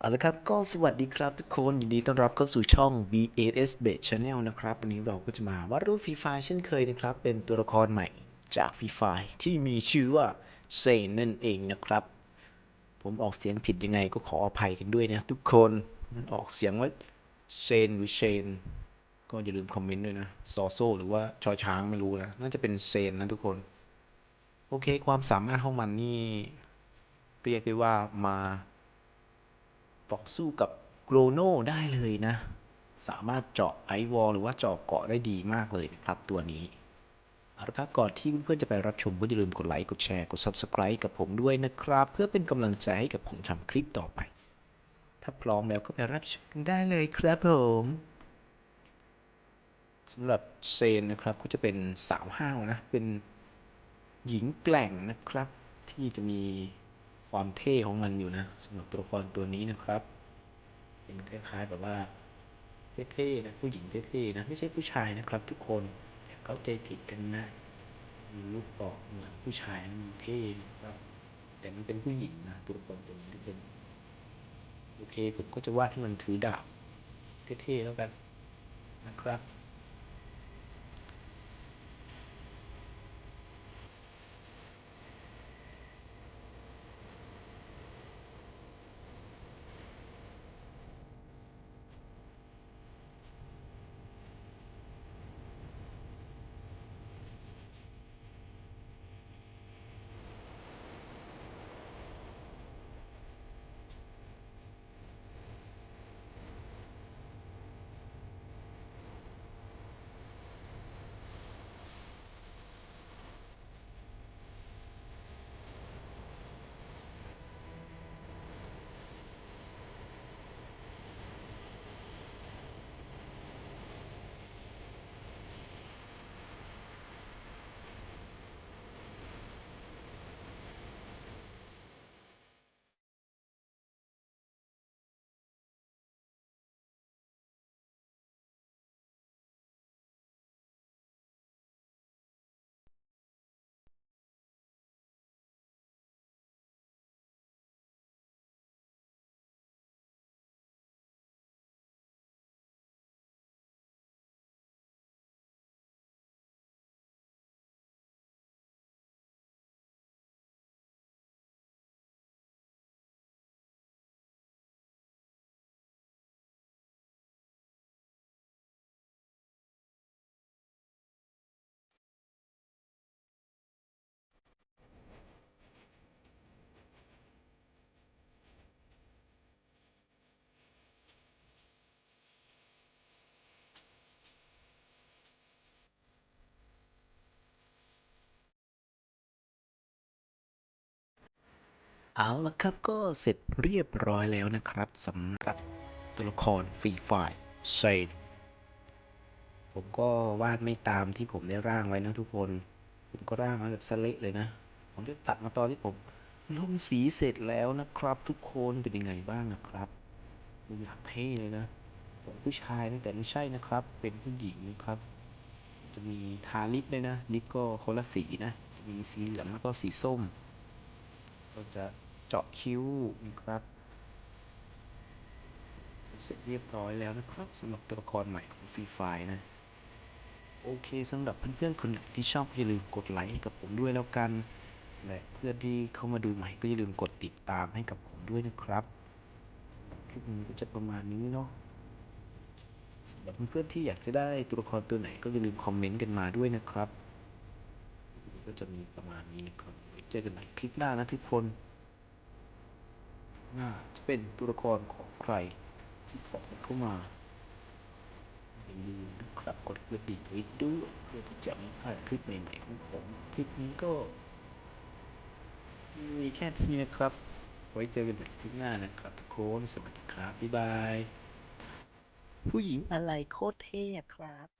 เอาละครับก็สวัสดีครับทุกคนยินดีต้อนรับเข้าสู่ช่อง BAS b a t Channel นะครับ วันนี้เราก็จะมาวาดรูปฟรีไฟเช่นเคยนะครับ เป็นตัวละครใหม่จากฟรีไฟที่มีชื่อว่าเซนนั่นเองนะครับ ผมออกเสียงผิดยังไงก็ขออภัยกันด้วยนะทุกคนมันออกเสียงว่าเซนหรือเชนก็อย่าลืมคอมเมนต์ด้วยนะซอโซหรือว่าชอช้างไม่รู้นะน่าจะเป็นเซนนะทุกคน โอเค ความสามารถของมันนี่เรียกได้ว่ามา ต่อสู้กับโกรโนได้เลยนะ สามารถเจาะไอวอลหรือว่าเจาะเกาะได้ดีมากเลยนะครับตัวนี้เอาละครับก่อนที่เพื่อนๆจะไปรับชมก็อย่าลืมกดไลค์กดแชร์กด Subscribe กับผมด้วยนะครับ เพื่อเป็นกำลังใจให้กับผมทำคลิปต่อไป ถ้าพร้อมแล้วก็ไปรับชมกันได้เลยครับผมสำหรับเซนนะครับก็จะเป็นสาวห้าวนะ เป็นหญิงแกล่งนะครับ ที่จะมี ความเท่ของมันอยู่นะสำหรับตัวละครตัวนี้นะครับ เป็นคล้ายๆแบบว่าเท่ๆนะผู้หญิงเท่ๆนะไม่ใช่ผู้ชายนะครับ ทุกคนอย่าเข้าใจผิดกันนะลูกบอกเหมือนผู้ชายนะมันเท่นะครับแต่มันเป็นผู้หญิงนะตัวละครตัวนี้ที่เป็นโอเคผมก็จะวาดให้มันถือดาบเท่ๆแล้วกันนะครับ เอาละครับก็เสร็จเรียบร้อยแล้วนะครับสำหรับตัวละครฟรีไฟเซนผมก็วาดไม่ตามที่ผมได้ร่างไว้นะทุกคน ผมก็ร่างมาแบบสเละเลยนะ ผมจะตัดมาตอนที่ผมลงสีเสร็จแล้วนะครับ ทุกคนเป็นยังไงบ้างนะครับดูอยากเท่เลยนะผมผู้ชายนะแต่ไม่ใช่นะครับ เป็นผู้หญิงนะครับ จะมีทาลิปด้วยนะลิปก็คนละสีนะ จะมีสีเหลืองแล้วก็สีส้ม ก็จะ เจาะคิ้วนะครับเสร็จเรียบร้อยแล้วนะครับสำหรับตัวละครใหม่ของฟรีไฟนะ โอเคสำหรับเพื่อนๆคนไหนที่ชอบอย่าลืมกดไลค์ให้กับผมด้วยแล้วกัน และเพื่อนที่เข้ามาดูใหม่ก็อย่าลืมกดติดตามให้กับผมด้วยนะครับคลิปนี้ก็จะประมาณนี้เนาะสำหรับเพื่อนๆที่อยากจะได้ตัวละครตัวไหนก็อย่าลืมคอมเมนต์กันมาด้วยนะครับก็จะมีประมาณนี้นะครับเจอกันใหม่คลิปหน้านะทุกคน น่าจะเป็นตัวละครของใครที่บอกเข้ามาอย่าลืมนะครับกดกระดิ่งไว้ด้วยเพื่อที่จะไม่พลาดคลิปใหม่ๆของผมคลิปนี้ก็ มีแค่นี้นะครับ ไว้เจอกันใหม่คลิปหน้านะครับทุกคนสวัสดีครับบ๊ายบาย ผู้หญิงอะไรโคตรเท่ครับ